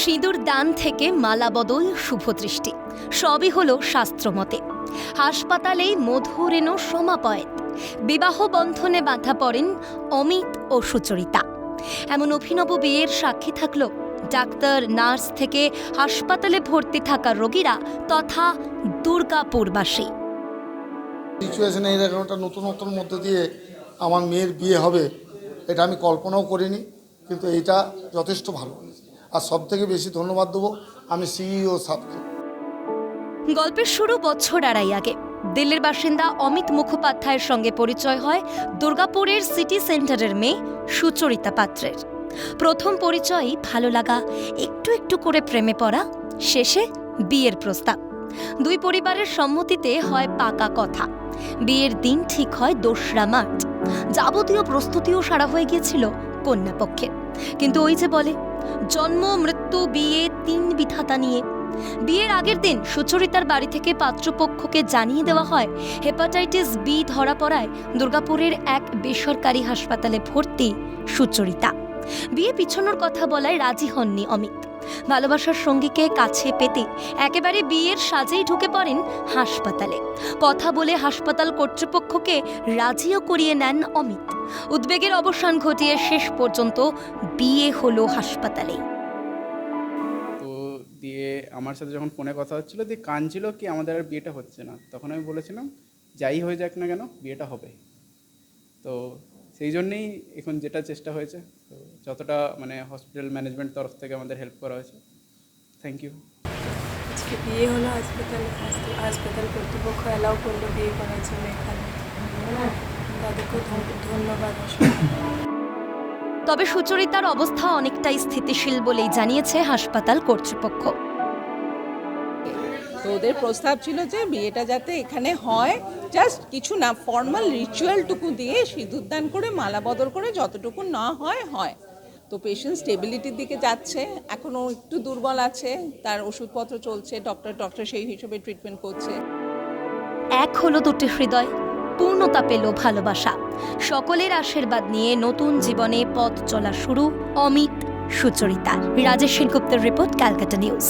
সিঁদুর দান থেকে মালা বদল শুভদৃষ্টি সবই হলো শাস্ত্রমতে। হাসপাতালেই মধুরেণ সমাপয়েত। বিবাহ বন্ধনে বাধা পড়েন অমিত ও সুচরিতা। এমন অভিনব বিয়ের সাক্ষী থাকল ডাক্তার, নার্স থেকে হাসপাতালে ভর্তি থাকা রোগীরা তথা দুর্গাপুরবাসী। সিচুয়েশনে এরকম একটা নতুনত্বর মধ্যে দিয়ে আমার মেয়ের বিয়ে হবে, এটা আমি কল্পনাও করিনি, কিন্তু এইটা যথেষ্ট ভালো। আর সব থেকে বেশি ধন্যবাদ দেবো আমি সিইও সাবকে। গল্পের শুরু বছর আড়াই আগে। দিল্লির বাসিন্দা অমিত মুখোপাধ্যায়ের সঙ্গে পরিচয় হয় দুর্গাপুরের সিটি সেন্টারের মেয়ে সুচরিতা পাত্রের। প্রথম পরিচয়ই ভালো লাগা, একটু একটু করে প্রেমে পড়া, শেষে বিয়ের প্রস্তাব। দুই পরিবারের সম্মতিতে হয় পাকা কথা। বিয়ের দিন ঠিক হয় দোসরা মার্চ। যাবতীয় প্রস্তুতিও সারা হয়ে গিয়েছিল কন্যাপক্ষের। কিন্তু ওই যে বলে জন্ম, মৃত্যু, বিয়ে তিন বিধাতা নিয়ে। বিয়ের আগের দিন সুচরিতার বাড়ি থেকে পাত্রপক্ষকে জানিয়ে দেওয়া হয়, হেপাটাইটিস বি ধরা পড়ায় দুর্গাপুরের এক বেসরকারি হাসপাতালে ভর্তি সুচরিতা। বিয়ে পিছনোর কথা বলায় রাজি হননি অমিত। ভালোবাসার সঙ্গীকে কাছে পেতে একেবারে বিয়ের সাজেই ঢুকে পড়েন হাসপাতালে। কথা বলে হাসপাতাল কর্তৃপক্ষকে রাজিও করিয়ে নেন অমিত। উদ্বেগের অবসান ঘটিয়ে শেষ পর্যন্ত বিয়ে হলো হাসপাতালে তো দিয়ে আমার সাথে যখন ফোনে কথা হচ্ছিল, দিয়ে কানছিল কি আমাদের আর বিয়েটা হচ্ছে না। তখন আমি বলেছিলাম, যাই হয়ে যাক না কেন, বিয়েটা হবে। তো সেই জন্যেই এখন যেটা চেষ্টা হয়েছে তো যতটা মানে হসপিটাল ম্যানেজমেন্ট তরফ থেকে আমাদের হেল্প করা হয়েছে থ্যাংক ইউ আজকে বিয়ে হলো হাসপাতাল হাসপাতাল কর্তৃপক্ষ অ্যালাউ করল বিয়ে করার জন্য এখানে। তাদেরকেও ধন্যবাদ তবে সুচরিতার অবস্থা অনেকটাই স্থিতিশীল বলেই জানিয়েছে হাসপাতাল কর্তৃপক্ষ। তো ওদের প্রস্তাব ছিল যে বিয়েটা যাতে এখানে হয় জাস্ট কিছু না ফর্মাল রিচুয়ালটুকু দিয়ে সিঁদুরদান করে, মালা বদল করে যতটুকু না হয় হয়। তো পেশেন্ট স্টেবিলিটির দিকে যাচ্ছে, এখনও একটু দুর্বল আছে, তার ওষুধপত্র চলছে ডক্টর ডক্টর সেই হিসেবে ট্রিটমেন্ট করছে। এক হলো দুটি হৃদয়, পূর্ণতা পেল ভালোবাসা। সকলের আশীর্বাদ নিয়ে নতুন জীবনে পথ চলা শুরু, অমিত সুচরিতার। রাজেশ সেনগুপ্তের রিপোর্ট ক্যালকাটা নিউজ।